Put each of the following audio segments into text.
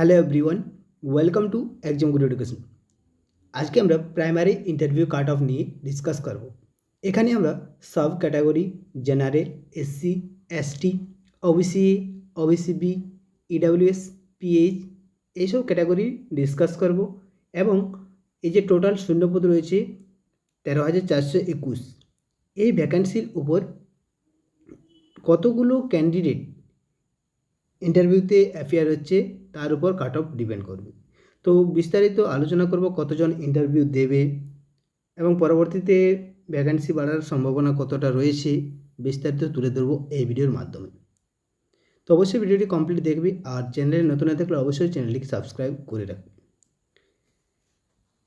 Hello everyone welcome to একজন good education আজকে আমরা প্রাইমারি ইন্টারভিউ কাট অফ নিয়ে ডিসকাস করব। এখানে আমরা sub category general SC ST OBC OBC B EWS PH এইসব ক্যাটাগরি ডিসকাস করব এবং এই যে টোটাল শূন্যপদ রয়েছে তেরো হাজার চারশো একুশ। এই ভ্যাকান্সির উপর কতগুলো ক্যান্ডিডেট ইন্টারভিউতে অ্যাফেয়ার হচ্ছে, তার উপর কাট অফ ডিপেন্ড করবে। তো বিস্তারিত আলোচনা করব কতজন ইন্টারভিউ দেবে এবং পরবর্তীতে ভ্যাকান্সি বাড়ার সম্ভাবনা কতটা রয়েছে, বিস্তারিত তুলে ধরবো এই ভিডিওর মাধ্যমে। তো অবশ্যই ভিডিওটি কমপ্লিট দেখবে আর চ্যানেলে নতুন হয়ে থাকলে অবশ্যই চ্যানেলটিকে সাবস্ক্রাইব করে রাখবে।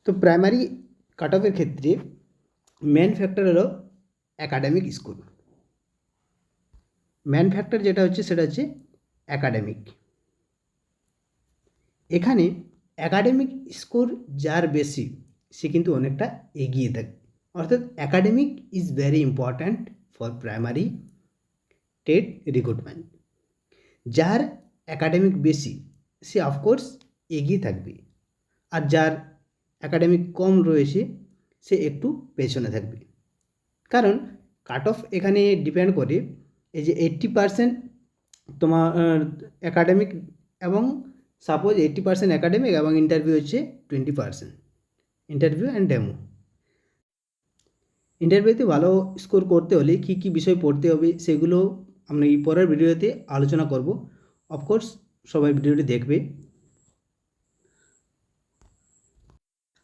তো প্রাইমারি কাট অফের ক্ষেত্রে মেন ফ্যাক্টর হলো অ্যাকাডেমিক স্কোর ম্যান ফ্যাক্টর যেটা হচ্ছে, সেটা হচ্ছে অ্যাকাডেমিক এখানে অ্যাকাডেমিক স্কোর যার বেশি, সে কিন্তু অনেকটা এগিয়ে থাকে। অর্থাৎ academic is very important for primary TET recruitment যার অ্যাকাডেমিক বেশি, সে অফকোর্স এগিয়ে থাকবে। আর যার অ্যাকাডেমিক কম রয়েছে, সে একটু পেছনে থাকবে। কারণ কাট অফ এখানে ডিপেন্ড করে, এই যে এইট্টি পারসেন্ট তোমার অ্যাকাডেমিক এবং সাপোজ এইট্টি পার্সেন্ট অ্যাকাডেমিক এবং ইন্টারভিউ হচ্ছে twenty percent interview and demo ইন্টারভিউতে ভালো স্কোর করতে হলে কী কী বিষয় পড়তে হবে সেগুলো আমরা এই পরের ভিডিওতে আলোচনা করব। অফকোর্স সবাই ভিডিওটি দেখবে।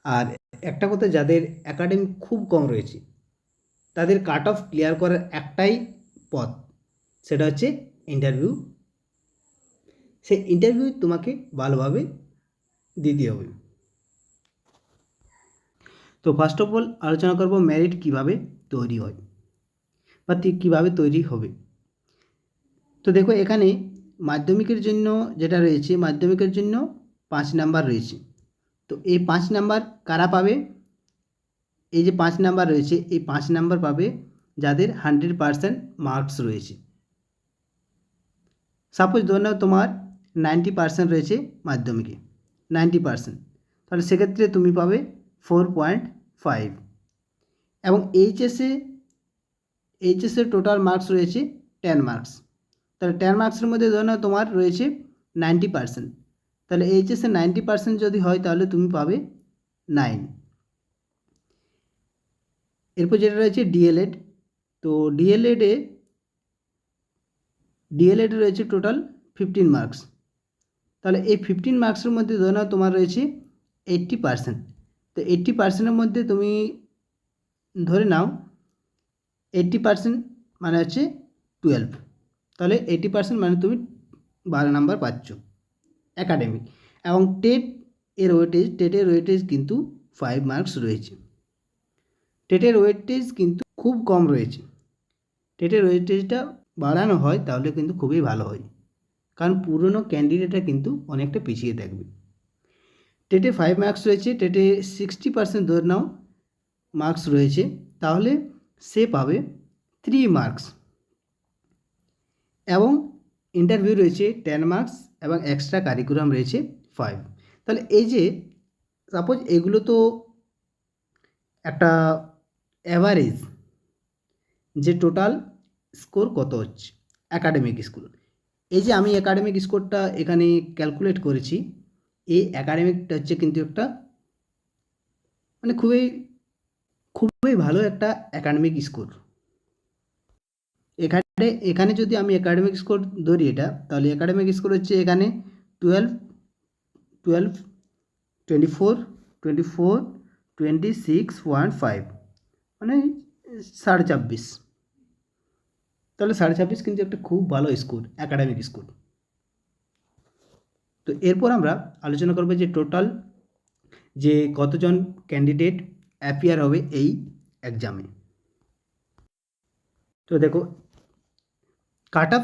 আর একটা কথা, যাদের অ্যাকাডেমিক খুব কম রয়েছে, তাদের কাট অফ ক্লিয়ার করার একটাই পথ, সেটা হচ্ছে ইন্টারভিউ সেই ইন্টারভিউ তোমাকে ভালোভাবে দিতে হবে তো ফার্স্ট অফ অল আলোচনা করব ম্যারিট কীভাবে তৈরি হয় বা কীভাবে তৈরি হবে। তো দেখো এখানে মাধ্যমিকের জন্য যেটা রয়েছে, মাধ্যমিকের জন্য পাঁচ নাম্বার রয়েছে। তো এই পাঁচ নাম্বার কারা পাবে? এই যে পাঁচ নাম্বার রয়েছে, এই পাঁচ নাম্বার পাবে যাদের হান্ড্রেড পারসেন্ট মার্কস রয়েছে। সাপোজ ধরে নাও তোমার নাইনটি পার্সেন্ট রয়েছে মাধ্যমিকে নাইনটি পার্সেন্ট তাহলে সেক্ষেত্রে তুমি পাবে ফোর পয়েন্ট ফাইভ এবং এইচএসে এইচএসের টোটাল মার্কস রয়েছে টেন মার্কস তাহলে টেন মার্কসের মধ্যে ধরে নাও তোমার রয়েছে নাইনটি পার্সেন্ট তাহলে এইচএসে নাইনটি পার্সেন্ট যদি হয় তাহলে তুমি পাবে নাইন এরপর যেটা রয়েছে ডিএলএড তো ডিএলএডে ডিএলএড রয়েছে টোটাল ফিফটিন মার্কস তাহলে এই ফিফটিন মার্কসের মধ্যে ধরে নাও তোমার রয়েছে এইট্টি পার্সেন্ট তো এইট্টি পার্সেন্টের মধ্যে তুমি ধরে নাও এইট্টি পার্সেন্ট মানে হচ্ছে টুয়েলভ তাহলে এইট্টি পার্সেন্ট মানে তুমি বারো নাম্বার পাচ্ছ অ্যাকাডেমিক এবং টেট এর ওয়েটেজ টেটের ওয়েটেজ কিন্তু ফাইভ মার্কস রয়েছে। টেটের ওয়েটেজ কিন্তু খুব কম রয়েছে। টেটের ওয়েটেজটা বাড়ানো হয়, তাহলে কিন্তু খুবই ভালো হয়। কারণ পুরনো ক্যান্ডিডেটরা কিন্তু অনেকটা পিছিয়ে থাকবে। টেটে ফাইভ মার্কস রয়েছে টেটে সিক্সটি পার্সেন্ট ধরে নাও মার্কস রয়েছে, তাহলে সে পাবে থ্রি মার্কস এবং ইন্টারভিউ রয়েছে টেন মার্কস এবং এক্সট্রা কারিকুলাম রয়েছে ফাইভ তাহলে এই যে সাপোজ এগুলো তো একটা অ্যাভারেজ যে টোটাল স্কোর কত হচ্ছে? অ্যাকাডেমিক স্কোর এই যে আমি একাডেমিক স্কোরটা এখানে ক্যালকুলেট করেছি, এই অ্যাকাডেমিকটা হচ্ছে কিন্তু একটা মানে খুবই খুবই ভালো একটা অ্যাকাডেমিক স্কোর এখানে এখানে যদি আমি একাডেমিক স্কোর ধরি এটা, তাহলে একাডেমিক স্কোর হচ্ছে এখানে twelve twelve twenty four twenty four twenty six one five মানে সাড়ে ছাব্বিশ। তাহলে সাড়ে ছাব্বিশ কিন্তু একটা খুব ভালো স্কোর অ্যাকাডেমিক স্কোর তো এরপর আমরা আলোচনা করব যে টোটাল যে কতজন ক্যান্ডিডেট অ্যাপিয়ার হবে এই এক্সামে তো দেখো কাট অফ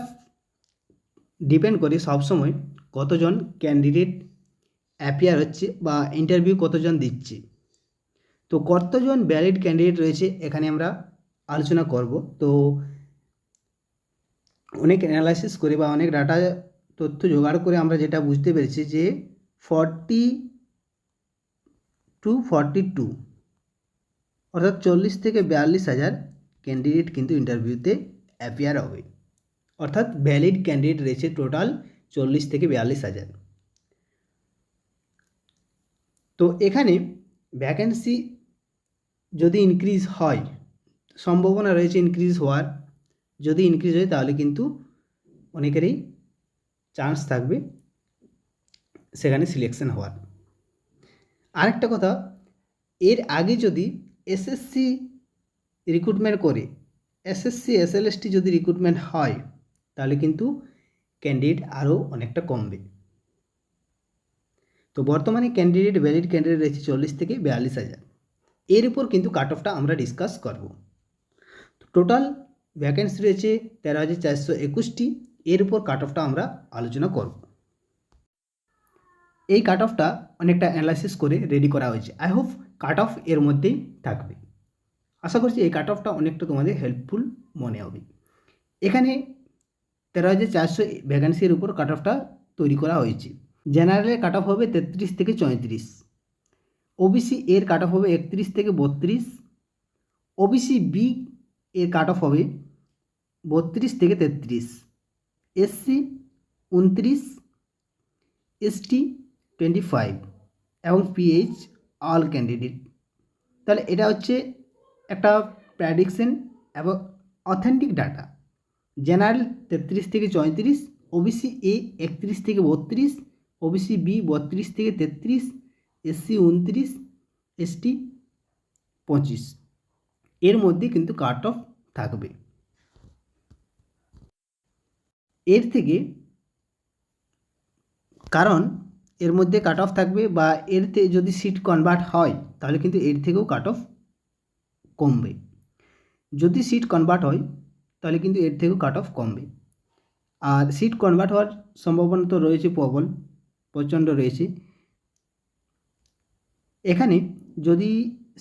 ডিপেন্ড করে সবসময় কতজন ক্যান্ডিডেট অ্যাপিয়ার হচ্ছে বা ইন্টারভিউ কতজন দিচ্ছে। তো কতজন ভ্যালিড ক্যান্ডিডেট রয়েছে এখানে আমরা আলোচনা করব। তো অনেক অ্যানালাইসিস করে বা অনেক ডাটা তথ্য জোগাড় করে আমরা যেটা বুঝতে পেরেছি যে ফর্টি টু ফর্টি টু অর্থাৎ চল্লিশ থেকে বিয়াল্লিশ হাজার ক্যান্ডিডেট কিন্তু ইন্টারভিউতে অ্যাপিয়ার হবে। অর্থাৎ ভ্যালিড ক্যান্ডিডেট রয়েছে টোটাল চল্লিশ থেকে বিয়াল্লিশ হাজার। তো এখানে ভ্যাকেন্সি যদি ইনক্রিজ হয়, সম্ভাবনা রয়েছে ইনক্রিজ হওয়ার। যদি ইনক্রিজ হয়, তাহলে কিন্তু অনেকেরই চান্স থাকবে সেখানে সিলেকশন হওয়ার। আরেকটা কথা, এর আগে যদি এসএসসি রিক্রুটমেন্ট করে এসএসসি এসএলএসটি যদি রিক্রুটমেন্ট হয়, তাহলে কিন্তু ক্যান্ডিডেট আরও অনেকটা কমবে। তো বর্তমানে ক্যান্ডিডেট ভ্যালিড ক্যান্ডিডেট রয়েছে চল্লিশ থেকে বিয়াল্লিশ হাজার। এর উপর কিন্তু কাট অফটা আমরা ডিসকাস করব। টোটাল ভ্যাকেন্সি রয়েছে তেরো হাজার চারশো একুশটি। এর উপর কাট অফটা আমরা আলোচনা করব। এই কাট অফটা অনেকটা অ্যানালাইসিস করে রেডি করা হয়েছে। আই হোপ কাট অফ এর মধ্যেই থাকবে। আশা করছি এই কাট অফটা অনেকটা তোমাদের হেল্পফুল মনে হবে। এখানে তেরো হাজার চারশো ভ্যাকেন্সির উপর কাট অফটা তৈরি করা হয়েছে। জেনারেলের কাট অফ হবে তেত্রিশ থেকে চৌত্রিশ। ওবিসি এর কাট অফ হবে একত্রিশ থেকে বত্রিশ। ওবিসি বি এর কাট অফ হবে বত্রিশ থেকে তেত্রিশ। এসসি উনত্রিশ, এসটি টোয়েন্টি ফাইভ এবং পিএইচ অল ক্যান্ডিডেট। তাহলে এটা হচ্ছে একটা প্র্যাডিকশন এবং অথেন্টিক ডাটা। জেনারেল তেত্রিশ থেকে চৌত্রিশ, ওবিসি এ একত্রিশ থেকে বত্রিশ, ওবিসি বি বত্রিশ থেকে তেত্রিশ, এসসি উনত্রিশ, এসটি পঁচিশ। এর মধ্যে কিন্তু কাট অফ থাকবে। এর থেকে কারণ এর মধ্যে কাট অফ থাকবে বা এরতে যদি সিট কনভার্ট হয়, তাহলে কিন্তু এর থেকেও কাট অফ কমবে। যদি সিট কনভার্ট হয়, তাহলে কিন্তু এর থেকেও কাট অফ কমবে। আর সিট কনভার্ট হওয়ার সম্ভাবনা তো রয়েছে প্রবল, প্রচণ্ড রয়েছে। এখানে যদি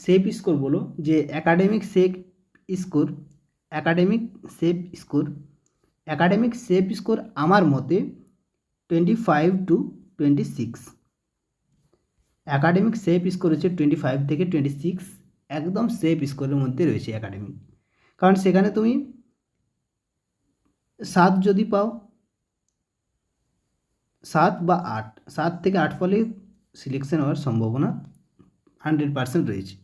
সেফ স্কোর বলো, যে academic safe score academic safe score academic safe score আমার মতে twenty five to twenty six academic safe score হচ্ছে টোয়েন্টি ফাইভ থেকে টোয়েন্টি সিক্স একদম সেফ স্কোরের মধ্যে রয়েছে অ্যাকাডেমিক কারণ সেখানে তুমি সাত যদি পাও, সাত বা আট, সাত থেকে আট ফলে সিলেকশন হওয়ার সম্ভাবনা হান্ড্রেড পার্সেন্ট রয়েছে।